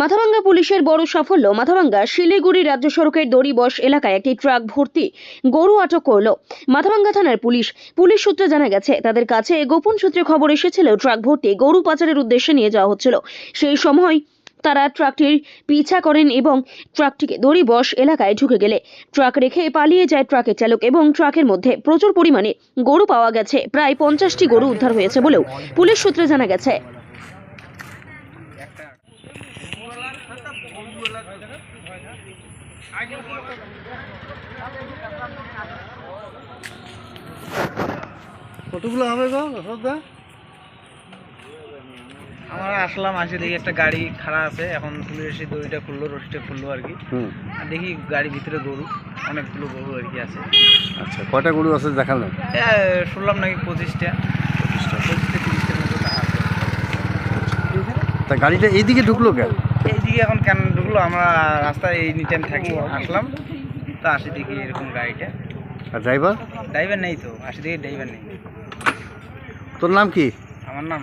মাথাভাঙ্গা পুলিশের বড় সাফল্য, মাথাভাঙ্গা শিলিগুড়ি রাজ্য সড়কের দড়িবস এলাকায় একটি ট্রাক ভর্তি গরু আটক করল। মাথাভাঙ্গা থানার পুলিশ পুলিশ সূত্রে জানা গেছে, তাদের কাছে গোপন সূত্রে খবর এসেছিল, ট্রাক ভর্তি গরু পাচারের উদ্দেশ্যে নিয়ে যাওয়া হচ্ছিল। সেই সময় তারা ট্রাকটির পিছা করেন এবং ট্রাকটিকে দড়িবস এলাকায় ঢুকে গেলে। ট্রাক রেখে পালিয়ে যায় ট্রাকের চালক এবং ট্রাকের মধ্যে প্রচুর পরিমাণে গরু পাওয়া গেছে। প্রায় পঞ্চাশটি গরু উদ্ধার হয়েছে বলেও পুলিশ সূত্রে জানা গেছে। কতগুলো হবে গো আমরা আসলাম আসে দেখি একটা গাড়ি খাড়া আছে এখন পুলিশ এসে দড়িটা খুললো রশিটা খুললো আর কি। আর দেখি গাড়ির ভিতরে গরু অনেকগুলো গরু আর কি আছে। আচ্ছা কয়টা গরু আছে দেখালেন? শুনলাম নাকি পঁচিশটা। পঁচিশটা। পঁচিশটা তিরিশটার মতো তা গাড়িটা এইদিকে ঢুকলো কেন? এইদিকে এখন কেন ঢুকলো আমরা রাস্তায় এই নিটাইম থাকি আসলাম। তো আশি দিকে এরকম গাড়িটা। আর ড্রাইভার ড্রাইভার নেই তো আশি দিকে ড্রাইভার নেই। তোর নাম কি? আমার নাম